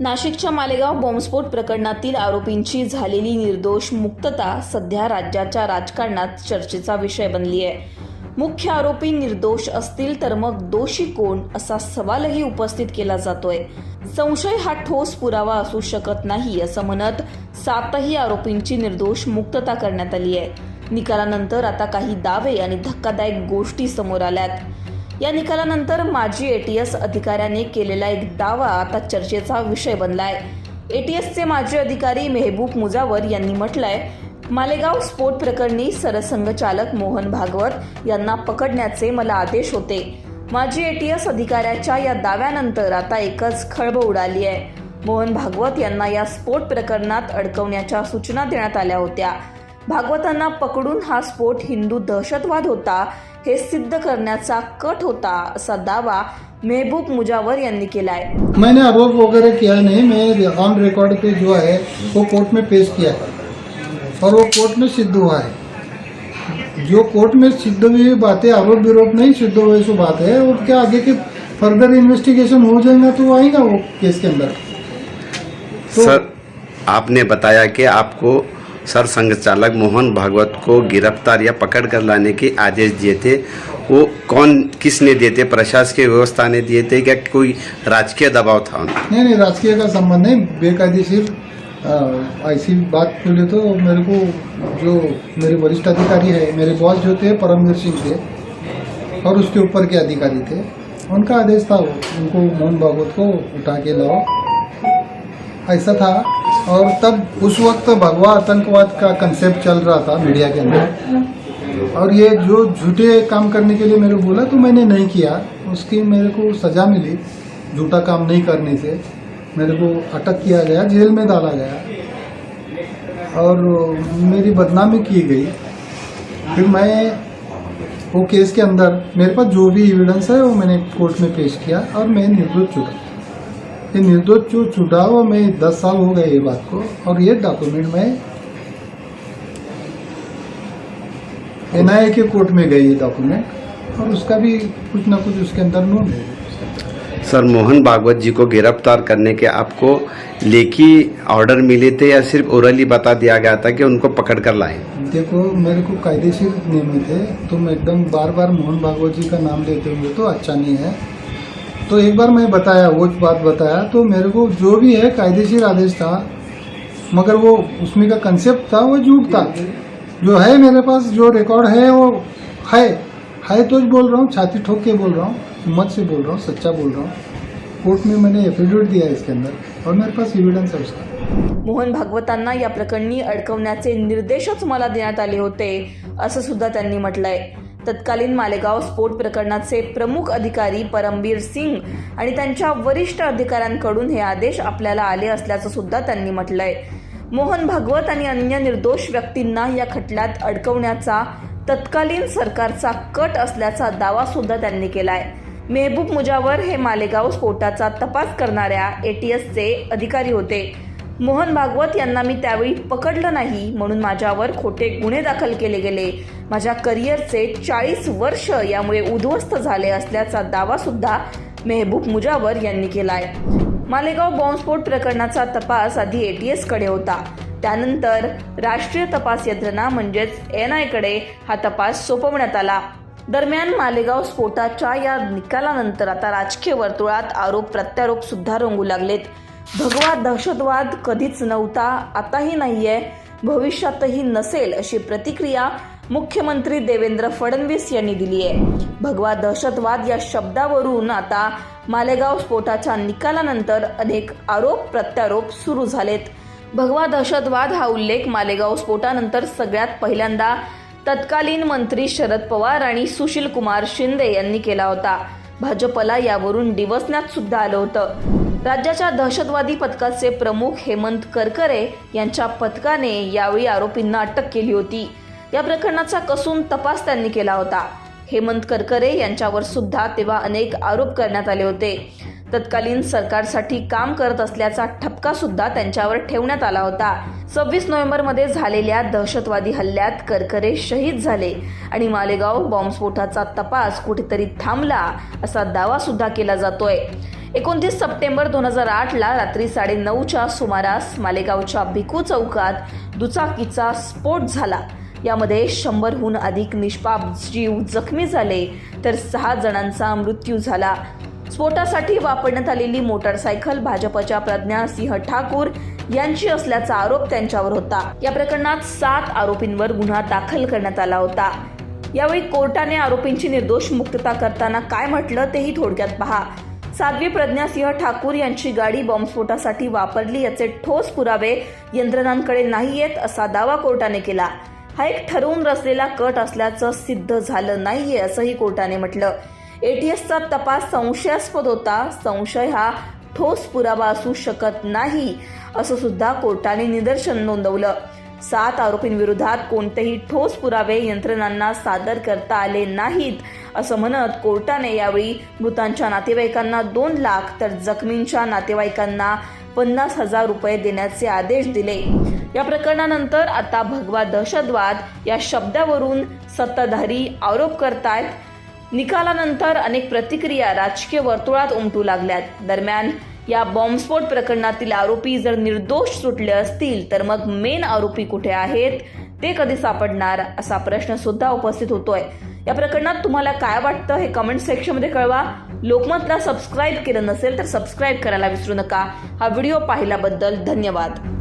नाशिकच्या मालेगाव बॉम्बस्फोट प्रकरणातील आरोपींची झालेली निर्दोष मुक्तता सध्या राज्याच्या राजकारणात चर्चेचा विषय बनली आहे मुख्य आरोपी निर्दोष असतील तर मग दोषी कोण असा सवालही उपस्थित केला जातोय. संशय हा ठोस पुरावा असू शकत नाही असं म्हणत सातही आरोपींची निर्दोष मुक्तता करण्यात आली आहे निकालानंतर आता काही दावे आणि धक्कादायक गोष्टी समोर आल्यात. या निकालानंतर माजी एटीएस अधिकाऱ्याने केलेला एक दावा आता चर्चेचा विषय बनलाय. एटीएसचे माजी अधिकारी मेहबूब मुजावर यांनी म्हटलंय मालेगाव स्फोट प्रकरणी सरसंघचालक मोहन भागवत यांना पकडण्याचे मला आदेश होते. माजी एटीएस अधिकाऱ्याच्या या दाव्यानंतर आता एकच खळबळ उडाली आहे. मोहन भागवत यांना या स्फोट प्रकरणात अडकवण्याच्या सूचना देण्यात आल्या होत्या. भागवतांना पकडून हा स्फोट हिंदू दहशतवाद होता हे सिद्ध करण्याचा कट होता असा दावा मेहबूब मुजावर यांनी केलाय. मैंने आरोप वगैरह किया नहीं मैं ऑन रिकॉर्ड पे जो है वो कोर्ट में पेश किया और वो कोर्ट में सिद्ध हुआ है। जो कोर्ट में सिद्ध हुई बातें आरोप विरोप नहीं सिद्ध हुए सो बात है और क्या आगे के फर्दर इन्वेस्टिगेशन हो जाएगा तो आएगा वो केस के अंदर। तो सर आपने बताया कि आपको सर संघ चालक मोहन भागवत को गिरफ़्तार या पकड़ कर लाने के आदेश दिए थे। वो कौन, किसने दिए थे? प्रशासकीय व्यवस्था ने दिए थे क्या कोई राजकीय दबाव था नहीं नहीं, राजकीय का संबंध नहीं, बेकायदेशीर ऐसी बात बोले तो मेरे को जो मेरे वरिष्ठ अधिकारी है, मेरे बॉस जो थे, परमवीर सिंह थे, और उसके ऊपर के अधिकारी थे, उनका आदेश था उनको मोहन भागवत को उठा के लाओ। ऐसा था और तब उस वक्त भगवा आतंकवाद का कंसेप्ट चल रहा था मीडिया के अंदर। और ये जो झूठे काम करने के लिए मेरे को बोला तो मैंने नहीं किया। उसकी मेरे को सजा मिली। झूठा काम नहीं करने से मेरे को अटक किया गया, जेल में डाला गया। और मेरी बदनामी की गई। फिर मैं वो केस के अंदर, मेरे पास जो भी एविडेंस है, वो मैंने कोर्ट में पेश किया और मैं निर्दोष छूटा ये निर्दोष जो छूटा वो मैं दस साल हो गए ये बात को। और ये डॉक्यूमेंट मैं एनआईए के कोर्ट में गई ये डॉक्यूमेंट और उसका भी कुछ ना कुछ उसके अंदर नोट है। सर मोहन भागवत जी को गिरफ़्तार करने के आपको लेखी ऑर्डर मिले थे या सिर्फ़ ओरली बता दिया गया था कि उनको पकड़ कर लाए? देखो मेरे को कायदेशीर नियमित है तुम एकदम बार बार मोहन भागवत जी का नाम लेते हुए तो अच्छा नहीं है। तो एक बार मैं बताया वो बात बताया तो मेरे को जो भी है कायदेशीर आदेश था मगर वो उसमें का कंसेप्ट था वो झूठ था। जो है मेरे पास जो रिकॉर्ड है वो है। है तो बोल रहा हूँ छाती ठोक के बोल रहा हूँ हिम्मत से बोल रहा हूँ सच्चा बोल रहा हूँ। कोर्ट में मैंने एफिडेविट दिया है इसके अंदर और मेरे पास एविडेंस है उसका। मोहन भागवतांना या प्रकरणी अडकवण्याचे निर्देशच मला देण्यात आले होते असं सुद्धा त्यांनी म्हटलंय. तत्कालीन मालेगाव स्फोट प्रकरणाचे प्रमुख अधिकारी परमबीर सिंग आणि त्यांच्या वरिष्ठ अधिकाऱ्यांकडून हे आदेश आपल्याला आले असल्याचं सुद्धा त्यांनी म्हटलंय. मोहन भागवत आणि अन्य निर्दोष व्यक्तींना या खटल्यात अडकवण्याचा तत्कालीन सरकारचा कट असल्याचा दावा सुद्धा त्यांनी केलाय. मेहबूब मुजावर हे मालेगाव स्फोटाचा तपास करणाऱ्या एटीएसचे अधिकारी होते. मोहन भागवत यांना मी त्यावेळी पकडलं नाही म्हणून माझ्यावर खोटे गुन्हे दाखल केले गेले. माझ्या करिअरचे चाळीस वर्ष यामुळे उद्ध्वस्त झाले असल्याचा दावा सुद्धा मेहबूब मुजावर यांनी केलाय. मालेगाव बॉम्बस्फोट प्रकरणाचा तपास आधी एटीएसकडे होता. त्यानंतर राष्ट्रीय तपास यंत्रणा म्हणजेच एन आयकडे हा तपास सोपवण्यात आला. दरम्यान मालेगाव स्फोटाच्या या निकालानंतर आता राजकीय वर्तुळात आरोप प्रत्यारोप सुद्धा रंगू लागलेत. भगवा दहशतवाद कधीच नव्हता आताही नाहीये भविष्यातही नसेल अशी प्रतिक्रिया मुख्यमंत्री देवेंद्र फडणवीस यांनी दिली आहे. भगवा दहशतवाद या शब्दावरून आता मालेगाव स्फोटाच्या निकालानंतर अनेक आरोप प्रत्यारोप सुरू झालेत. भगवा दहशतवाद हा उल्लेख मालेगाव स्फोटानंतर सगळ्यात पहिल्यांदा तत्कालीन मंत्री शरद पवार आणि सुशील कुमार शिंदे यांनी केला होता. भाजपला यावरून डिवसण्यात सुद्धा आलं होतं. राज्याच्या दहशतवादी पथकाचे प्रमुख हेमंत करकरे यांच्या पथकाने यावेळी आरोपींना अटक केली होती. या प्रकरणाचा कसून तपास त्यांनी केला होता. हेमंत करकरे यांच्यावर सुद्धा तेव्हा अनेक आरोप करण्यात आले होते. तत्कालीन सरकारसाठी काम करत असल्याचा ठपका सुद्धा त्यांच्यावर ठेवण्यात आला होता. सव्वीस नोव्हेंबरमध्ये झालेल्या दहशतवादी हल्ल्यात करकरे शहीद झाले आणि मालेगाव बॉम्बस्फोटाचा तपास कुठेतरी थांबला असा दावा सुद्धा केला जातोय. एकोणतीस सप्टेंबर दोन हजार आठला रात्री साडेनऊच्या सुमारास मालेगावच्या भिकू चौकात दुचाकीचा स्फोट झाला. यामध्ये शंभरहून अधिक निष्पाप जीव जखमी झाले तर सहा जणांचा मृत्यू झाला. स्फोटासाठी वापरण्यात आलेली मोटारसायकल भाजपच्या प्रज्ञा सिंह ठाकूर यांची असल्याचा आरोप त्यांच्यावर होता. या प्रकरणात सात आरोपींवर गुन्हा दाखल करण्यात आला होता. यावेळी कोर्टाने आरोपींची निर्दोष मुक्तता करताना काय म्हटलं तेही थोडक्यात पहा. साध्वी प्रज्ञासिंह ठाकूर यांची गाडी बॉम्बस्फोटासाठी वापरली याचे ठोस पुरावे यंत्रणांकडे नाही येत असा दावा कोर्टाने केला. हा एक ठरवून रचलेला कट असल्याचं सिद्ध झालं नाहीये असंही कोर्टाने म्हटलं. एटीएसचा तपास संशयास्पद होता. संशय हा ठोस पुरावा असू शकत नाही असं सुद्धा कोर्टाने निदर्शन नोंदवलं. सात आरोपींविरोधात कोणतेही ठोस पुरावे यंत्रणांना सादर करता आले नाहीत असं म्हणत कोर्टाने यावेळी मृतांच्या नातेवाईकांना दोन लाख तर जखमींच्या नातेवाईकांना पन्नास हजार रुपये देण्याचे आदेश दिले. या प्रकरणानंतर आता भगवा दहशतवाद या शब्दावरून सत्ताधारी आरोप करतायत. निकालानंतर अनेक प्रतिक्रिया राजकीय वर्तुळात उमटू लागल्यात. दरम्यान या बॉम्बस्फोट प्रकरणातील आरोपी जर निर्दोष सुटले असतील तर मग मेन आरोपी कुठे आहेत? ते कधी सापडणार असा प्रश्न सुद्धा उपस्थित होतोय. या प्रकरणात तुम्हाला काय वाटतं हे कमेंट सेक्शनमध्ये कळवा. लोकमतला सबस्क्राईब केलं नसेल तर सबस्क्राईब करायला विसरू नका. हा व्हिडिओ पाहिल्याबद्दल धन्यवाद.